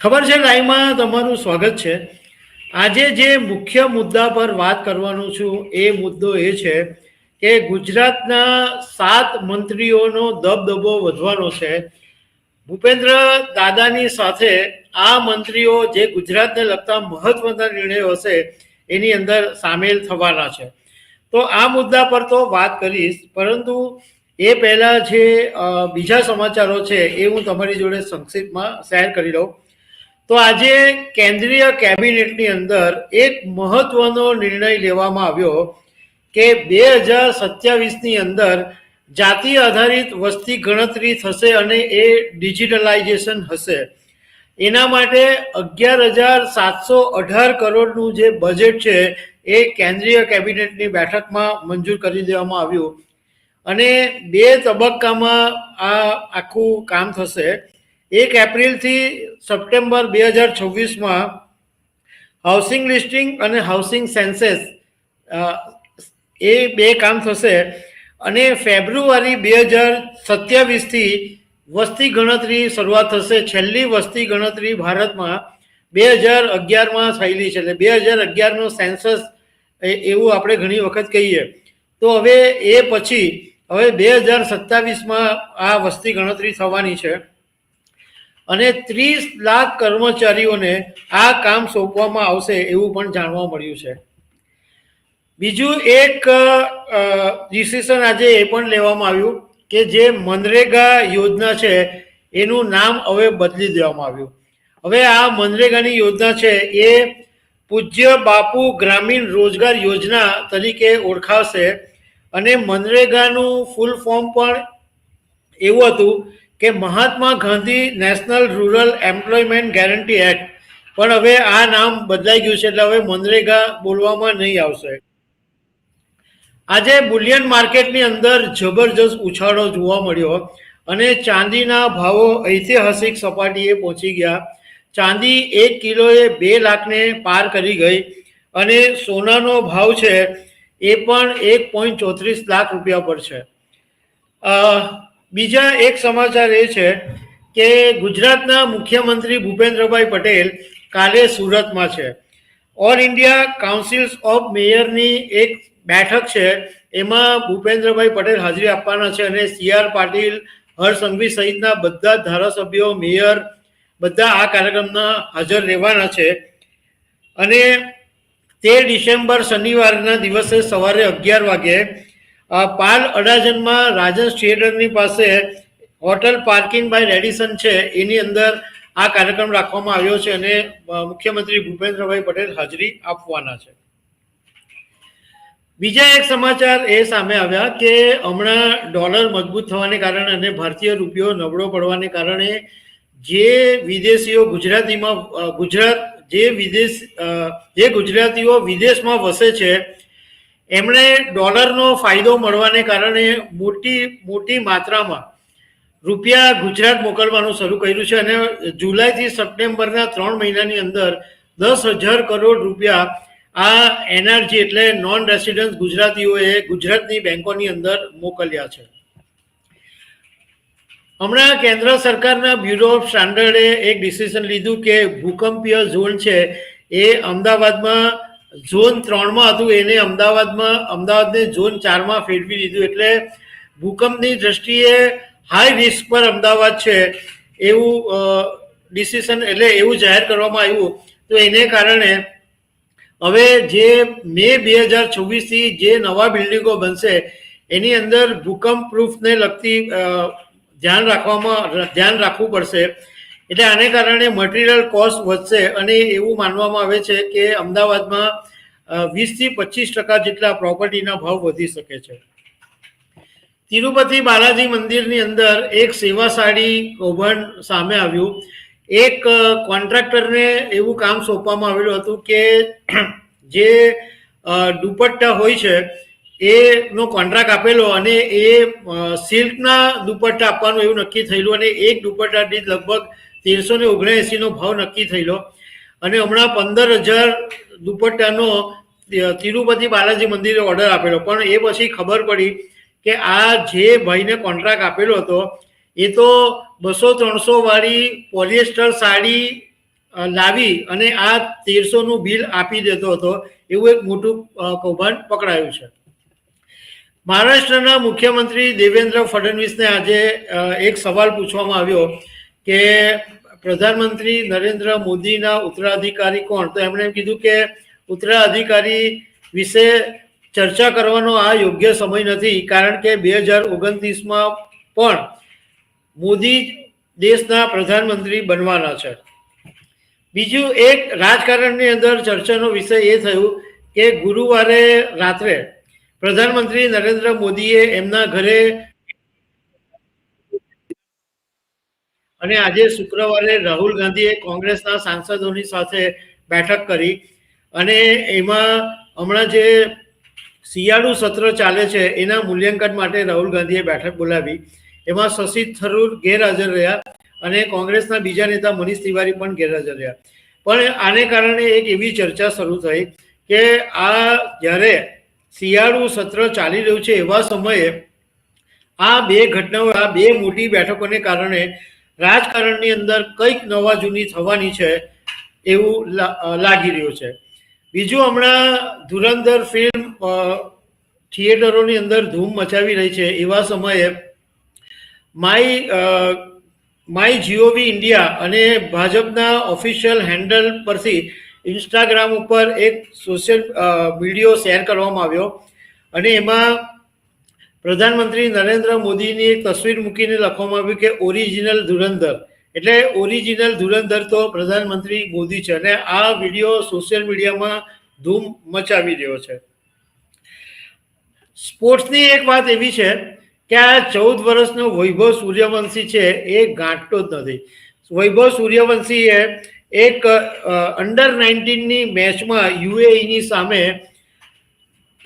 ખબર છે લાઈવમાં તમારું સ્વાગત છે. આજે જે મુખ્ય મુદ્દા પર વાત કરવાનું છું એ મુદ્દો એ છે કે ગુજરાતના સાત મંત્રીઓનો દબદબો વધવાનો છે. ભૂપેન્દ્ર દાદાની સાથે આ મંત્રીઓ જે ગુજરાતને લગતા મહત્વના નિર્ણયો હશે એની અંદર સામેલ થવાના છે. તો આ મુદ્દા પર તો વાત કરીશ, પરંતુ એ પહેલાં જે બીજા સમાચારો છે એ હું તમારી જોડે સંક્ષિપ્તમાં શેર કરી લઉં. તો આજે કેન્દ્રીય કેબિનેટની અંદર એક મહત્વનો નિર્ણય લેવામાં આવ્યો કે બે હજાર સત્યાવીસની અંદર જાતિ આધારિત વસ્તી ગણતરી થશે અને એ ડિજિટલાઇઝેશન હશે. એના માટે અગિયાર હજાર સાતસો અઢાર કરોડનું જે બજેટ છે એ કેન્દ્રીય કેબિનેટની બેઠકમાં મંજૂર કરી દેવામાં આવ્યું. અને બે તબક્કામાં આ આખું કામ થશે. એક એપ્રિલથી સપ્ટેમ્બર બે હજાર છવ્વીસમાં હાઉસિંગ લિસ્ટિંગ અને હાઉસિંગ સેન્સેસ એ બે કામ થશે અને ફેબ્રુઆરી બે હજાર સત્યાવીસથી વસ્તી ગણતરી શરૂઆત થશે. છેલ્લી વસ્તી ગણતરી ભારતમાં બે હજાર અગિયારમાં થયેલી છે. એટલે બે હજાર અગિયારનો સેન્સસ એવું આપણે ઘણી વખત કહીએ. તો હવે એ પછી, હવે બે હજાર સત્તાવીસમાં આ વસ્તી ગણતરી થવાની છે. અને ત્રીસ લાખ કર્મચારીઓને આ કામ સોંપવામાં આવશે એવું પણ જાણવા મળ્યું છે. બીજું એક ડિસિશન આજે એ પણ લેવામાં આવ્યું કે જે મનરેગા યોજના છે એનું નામ હવે બદલી દેવામાં આવ્યું. હવે આ મનરેગાની યોજના છે એ પૂજ્ય બાપુ ગ્રામીણ રોજગાર યોજના તરીકે ઓળખાશે અને મનરેગાનું ફૂલ ફોર્મ પણ એવું હતું કે Mahatma Gandhi national rural employment guarantee act. પણ હવે આ નામ બદલાઈ ગયું છે, એટલે હવે મનરેગા બોલવામાં નહીં આવશે. આજે બુલિયન માર્કેટની અંદર જબરજસ્ત ઉછાળો જોવા મળ્યો અને ચાંદીના ભાવો ઐતિહાસિક સપાટીએ પહોંચી ગયા. ચાંદી એક કિલોએ બે લાખને પાર કરી ગઈ અને સોનાનો ભાવ છે એ પણ એક પોઈન્ટ ચોત્રીસ લાખ રૂપિયા પર છે. બીજા એક સમાચાર એ છે કે ગુજરાતના મુખ્યમંત્રી ભૂપેન્દ્રભાઈ પટેલ કાલે સુરતમાં છે. ઓલ ઇન્ડિયા કાઉન્સિલ્સ ઓફ મેયરની એક બેઠક છે એમાં ભૂપેન્દ્રભાઈ પટેલ હાજરી આપવાના છે અને સી આર પાટીલ હર્ષ સહિતના બધા ધારાસભ્યો મેયર બધા આ કાર્યક્રમના હાજર રહેવાના છે. અને તેર ડિસેમ્બર શનિવારના દિવસે સવારે અગિયાર વાગે અ, પાલ અડાજનમાં રાજન થિયેટરની પાસે હોટલ પાર્કિંગ બાય રેડિસન છે. એની અંદર આ કાર્યક્રમ રાખવામાં આવ્યો છે અને મુખ્યમંત્રી ભૂપેન્દ્રભાઈ પટેલ હાજરી આપવાના છે. બીજા એક સમાચાર એ સામે આવ્યા કે હમણાં ડોલર મજબૂત થવાને કારણે અને ભારતીય રૂપિયો નબળો પડવાને કારણે જે વિદેશીઓ ગુજરાતીમાં ગુજરાત, જે વિદેશ જે ગુજરાતીઓ વિદેશમાં વસે છે એમણે ડોલરનો ફાયદો મળવાને કારણે મોટી મોટી માત્રામાં રૂપિયા ગુજરાત મોકલવાનું શરૂ કર્યું છે અને જુલાઈથી સપ્ટેમ્બરના ત્રણ મહિનાની અંદર દસ હજાર કરોડ રૂપિયા આ એનઆરજી એટલે નોન રેસિડન્સ ગુજરાતીઓએ ગુજરાતની બેંકોની અંદર મોકલ્યા છે. હમણાં કેન્દ્ર સરકારના બ્યુરો ઓફ સ્ટાન્ડર્ડે એક ડિસિઝન લીધું કે ભૂકંપીય ઝોન છે એ અમદાવાદમાં ઝોન ત્રણમાં હતું, એને અમદાવાદમાં, અમદાવાદને ઝોન ચારમાં ફેરવી દીધું. એટલે ભૂકંપની દ્રષ્ટિએ હાઈ રિસ્ક પર અમદાવાદ છે એવું ડિસિશન એટલે એવું જાહેર કરવામાં આવ્યું. તો એને કારણે હવે જે મે બે હજાર છવ્વીસથી જે નવા બિલ્ડિંગો બનશે, એની અંદર ભૂકંપ પ્રૂફને લગતી ધ્યાન રાખવામાં, ધ્યાન રાખવું પડશે. એટલે આને કારણે મટીરિયલ કોસ્ટ વધશે અને એવું માનવામાં આવે છે કે અમદાવાદમાં વીસથી પચીસ ટકા જેટલા પ્રોપર્ટીના ભાવ વધી શકે છે. તિરુપતિ બાલાજી મંદિરની અંદર એક સેવા સાડી કૌભાંડ સામે આવ્યું. એક કોન્ટ્રાક્ટરને એવું કામ સોંપવામાં આવેલું હતું કે જે દુપટ્ટા હોય છે, એનો કોન્ટ્રાક્ટ આપેલો અને એ સિલ્કના દુપટ્ટા આપવાનું એવું નક્કી થયેલું અને એક દુપટ્ટા દીઠ લગભગ તેરસો ને ઓગણએંસીનો ભાવ નક્કી થયેલો. અને હમણાં પંદર હજાર દુપટ્ટાનો તિરુપતિ બાલાજી મંદિરે ઓર્ડર આપેલો. પણ એ પછી ખબર પડી કે આ જે ભાઈને કોન્ટ્રાક્ટ આપેલો હતો, એ તો બસો ત્રણસો વાળી પોલિએસ્ટર સાડી લાવી અને આ તેરસોનું બિલ આપી દેતો હતો. એવું એક મોટું કૌભાંડ પકડાયું છે. મહારાષ્ટ્રના મુખ્યમંત્રી દેવેન્દ્ર ફડણવીસને આજે એક સવાલ પૂછવામાં આવ્યો. કે પ્રધાનમંત્રી નરેન્દ્ર મોદીના ઉત્તરાધિકારી કોણ? તો એમણે એમ કીધું કે ઉત્તરાધિકારી વિશે ચર્ચા કરવાનો આ યોગ્ય સમય નથી, કારણ કે બે હજાર ઓગણત્રીસમાં પણ મોદી દેશના પ્રધાનમંત્રી બનવાના છે. બીજું એક રાજકારણની અંદર ચર્ચાનો વિષય એ થયું કે ગુરુવારે રાત્રે પ્રધાનમંત્રી નરેન્દ્ર મોદીએ એમના ઘરે અને આજે શુક્રવારે રાહુલ ગાંધીએ કોંગ્રેસના સાંસદોની સાથે બેઠક કરી અને એમાં હમણાં જે શિયાળુ સત્ર ચાલે છે, એના મૂલ્યાંકન માટે રાહુલ ગાંધીએ બેઠક બોલાવી. એમાં શશી થરૂર ગેરહાજર રહ્યા અને કોંગ્રેસના બીજા નેતા મનીષ તિવારી પણ ગેરહાજર રહ્યા. પણ આને કારણે એક એવી ચર્ચા શરૂ થઈ કે આ જ્યારે શિયાળુ સત્ર ચાલી રહ્યું છે, એવા સમયે આ બે ઘટનાઓ, આ બે મોટી બેઠકોને કારણે રાજકારણની અંદર કંઈક નવા જૂની થવાની છે એવું લાગી રહ્યું છે. બીજું હમણાં ધુરંધર ફિલ્મ થિયેટરોની અંદર ધૂમ મચાવી રહી છે એવા સમયે માય માય જીઓવી ઇન્ડિયા અને ભાજપના ઓફિશિયલ હેન્ડલ પરથી ઇન્સ્ટાગ્રામ ઉપર એક સોશિયલ વીડિયો શેર કરવામાં આવ્યો અને એમાં પ્રધાનમંત્રી નરેન્દ્ર મોદીની એક તસવીર મૂકીને લખવામાં આવ્યું કે ઓરિજિનલ ધુરંધર. એટલે ઓરિજિનલ ધુરંધર તો પ્રધાનમંત્રી મોદી છે અને આ વીડિયો સોશિયલ મીડિયામાં ધૂમ મચાવી રહ્યો છે. સ્પોર્ટ્સની એક વાત એવી છે કે આ ચૌદ વર્ષનો વૈભવ સૂર્યવંશી છે એ ગાંઠતો જ નથી. વૈભવ સૂર્યવંશીએ એક અંડર નાઇન્ટીનની મેચમાં યુએઈની સામે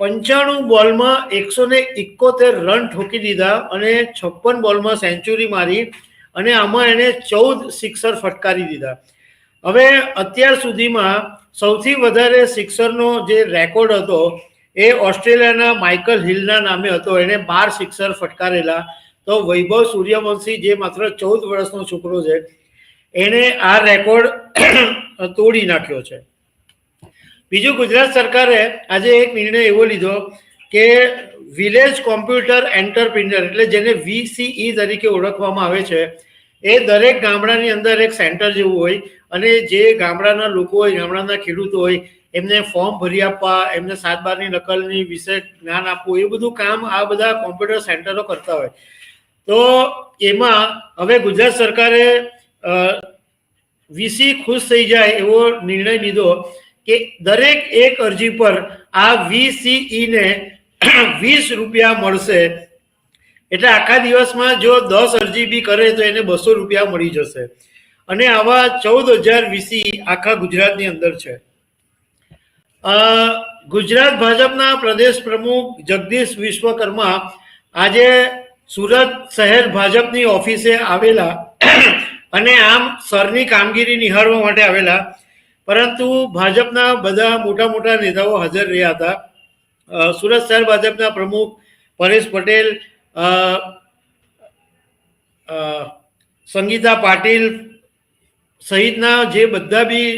પંચાણું બોલમાં એકસો ને એકોતેર રન ઠોકી દીધા અને છપ્પન બોલમાં સેન્ચુરી મારી અને આમાં એણે ચૌદ સિક્સર ફટકારી દીધા. હવે અત્યાર સુધીમાં સૌથી વધારે સિક્સરનો જે રેકોર્ડ હતો એ ઓસ્ટ્રેલિયાના માઇકલ હિલના નામે હતો. એણે બાર સિક્સર ફટકારેલા. તો વૈભવ સૂર્યવંશી જે માત્ર ચૌદ વર્ષનો છોકરો છે, એણે આ રેકોર્ડ તોડી નાખ્યો છે. બીજું ગુજરાત સરકારે આજે એક નિર્ણય એવો લીધો કે વિલેજ કોમ્પ્યુટર એન્ટરપ્રિન્યર એટલે જેને વીસીઈ તરીકે ઓળખવામાં આવે છે, એ દરેક ગામડાની અંદર એક સેન્ટર જેવું હોય અને જે ગામડાના લોકો હોય, ગામડાના ખેડૂતો હોય, એમને ફોર્મ ભરી આપવા, એમને સાત બારની નકલની વિશે જ્ઞાન આપવું, એ બધું કામ આ બધા કોમ્પ્યુટર સેન્ટરો કરતા હોય. તો એમાં હવે ગુજરાત સરકારે વીસી ખુશ થઈ જાય એવો નિર્ણય લીધો કે દરેક એક અરજી પર આ વીસીઈ ને વીસ રૂપિયા મળશે. એટલે આખા દિવસમાં જો દસ અરજી બી કરે તો એને બસો રૂપિયા મળી જશે. અને આવા ચૌદ હજાર વીસી આખા ગુજરાતની અંદર છે. ગુજરાત ભાજપના પ્રદેશ પ્રમુખ જગદીશ વિશ્વકર્મા આજે સુરત શહેર ભાજપની ઓફિસે આવેલા અને આમ સરની કામગીરી નિહાળવા માટે આવેલા પરંતુ ભાજપના બધા મોટા મોટા નેતાઓ હાજર રહ્યા હતા. સુરત શહેર ભાજપના પ્રમુખ પરેશ પટેલ સંગીતા પાટીલ સહિતના જે બધા બી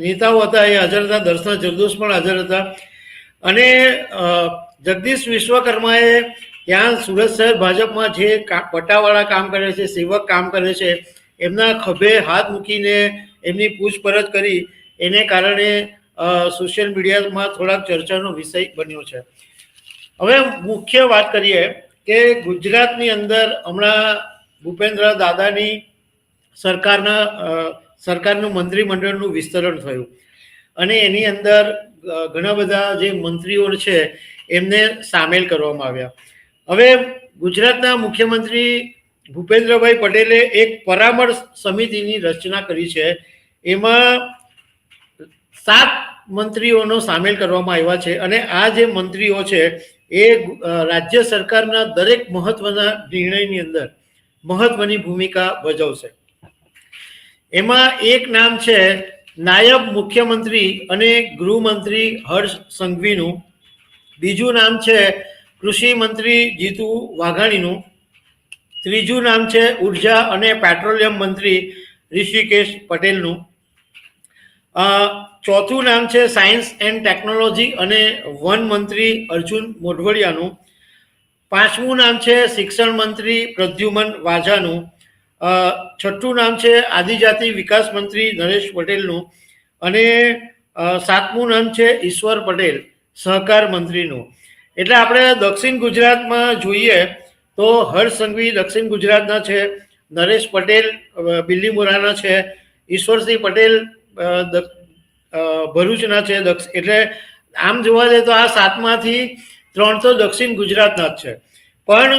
નેતાઓ હતા એ હાજર હતા. દર્શન જગદોશ પણ હાજર હતા. અને જગદીશ વિશ્વકર્માએ ત્યાં સુરત શહેર ભાજપમાં જે પટ્ટાવાળા કામ કરે છે, સેવક કામ કરે છે, એમના ખભે હાથ મૂકીને એમની પૂછપરછ કરી. એને કારણે સોશિયલ મીડિયામાં થોડાક ચર્ચાનો વિષય બન્યો છે. હવે મુખ્ય વાત કરીએ કે ગુજરાતની અંદર હમણાં ભૂપેન્દ્ર દાદાની સરકારના સરકારનું મંત્રીમંડળનું વિસ્તરણ થયું. અને એની અંદર ઘણા બધા જે મંત્રીઓ છે, એમને સામેલ કરવામાં આવ્યા. હવે ગુજરાતના મુખ્યમંત્રી ભૂપેન્દ્રભાઈ પટેલે એક પરામર્શ સમિતિની રચના કરી છે. એમાં સાત મંત્રીઓનો સામેલ કરવામાં આવ્યા છે અને આ જે મંત્રીઓ છે, એ રાજ્ય સરકારના દરેક મહત્વના નિર્ણયની અંદર મહત્વની ભૂમિકા ભજવશે. એમાં એક નામ છે, નાયબ મુખ્યમંત્રી અને ગૃહમંત્રી હર્ષ સંઘવીનું. બીજું નામ છે, કૃષિ મંત્રી જીતુ વાઘાણીનું. ત્રીજું નામ છે, ઊર્જા અને પેટ્રોલિયમ મંત્રી ઋષિકેશ પટેલનું. ચોથું નામ છે સાયન્સ એન્ડ ટેકનોલોજી અને વન મંત્રી અર્જુન મોઢવડિયાનું. પાંચમું નામ છે શિક્ષણ મંત્રી પ્રદ્યુમન વાઝાનું. છઠ્ઠું નામ છે આદિજાતિ વિકાસ મંત્રી નરેશ પટેલનું. અને સાતમું નામ છે ઈશ્વર પટેલ, સહકાર મંત્રીનું. એટલે આપણે દક્ષિણ ગુજરાતમાં જોઈએ તો હર્ષ સંઘવી દક્ષિણ ગુજરાતના છે, નરેશ પટેલ બિલ્લી મોરાના છે, ઈશ્વરસિંહ પટેલ ભરૂચના છે દક્ષ, એટલે આમ જોવા જઈએ તો આ સાતમાંથી ત્રણ તો દક્ષિણ ગુજરાતના જ છે. પણ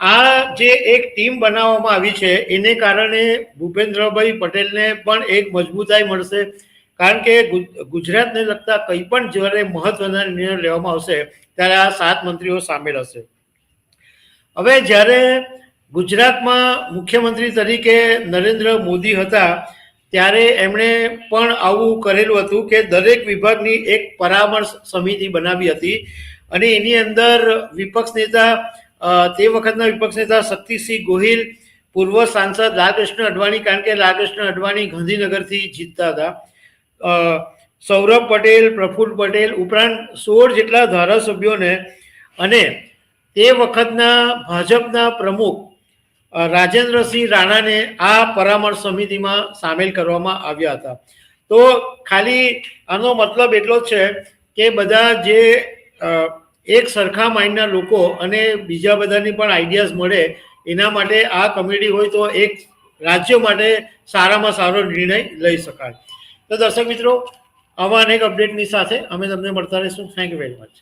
આ જે એક ટીમ બનાવવામાં આવી છે, એને કારણે ભૂપેન્દ્રભાઈ પટેલને પણ એક મજબૂતાઈ મળશે. કારણ કે ગુજરાતને લગતા કંઈ પણ જ્યારે મહત્વના નિર્ણય લેવામાં આવશે, ત્યારે આ સાત મંત્રીઓ સામેલ હશે. હવે જ્યારે ગુજરાતમાં મુખ્યમંત્રી તરીકે નરેન્દ્ર મોદી હતા ત્યારે એમણે પણ આવું કરેલું હતું કે દરેક વિભાગની એક પરામર્શ સમિતિ બનાવી હતી. અને એની અંદર વિપક્ષ નેતા તે વખતના વિપક્ષ નેતા શક્તિસિંહ ગોહિલ, પૂર્વ સાંસદ લાલકૃષ્ણ અડવાણી, કારણ કે લાલકૃષ્ણ અડવાણી ગાંધીનગરથી જીતતા હતા. સૌરભ પટેલ પ્રફુલ્લ પટેલ ઉપરાંત સોળ જેટલા ધારાસભ્યોને અને તે વખતના ભાજપના પ્રમુખ રાજેન્દ્રસિંહ રાણાને આ પરામર્શ સમિતિમાં સામેલ કરવામાં આવ્યા હતા. તો ખાલી આનો મતલબ એટલો છે કે બધા જે એક સરખા માઇન્ડના લોકો અને બીજા બધાની પણ આઈડિયાઝ મળે, એના માટે આ કમિટી હોય તો એક રાજ્ય માટે સારામાં સારો નિર્ણય લઈ શકાય. તો દર્શક મિત્રો, આવા અનેક અપડેટની સાથે અમે તમને મળતા રહીશું. Thank you very much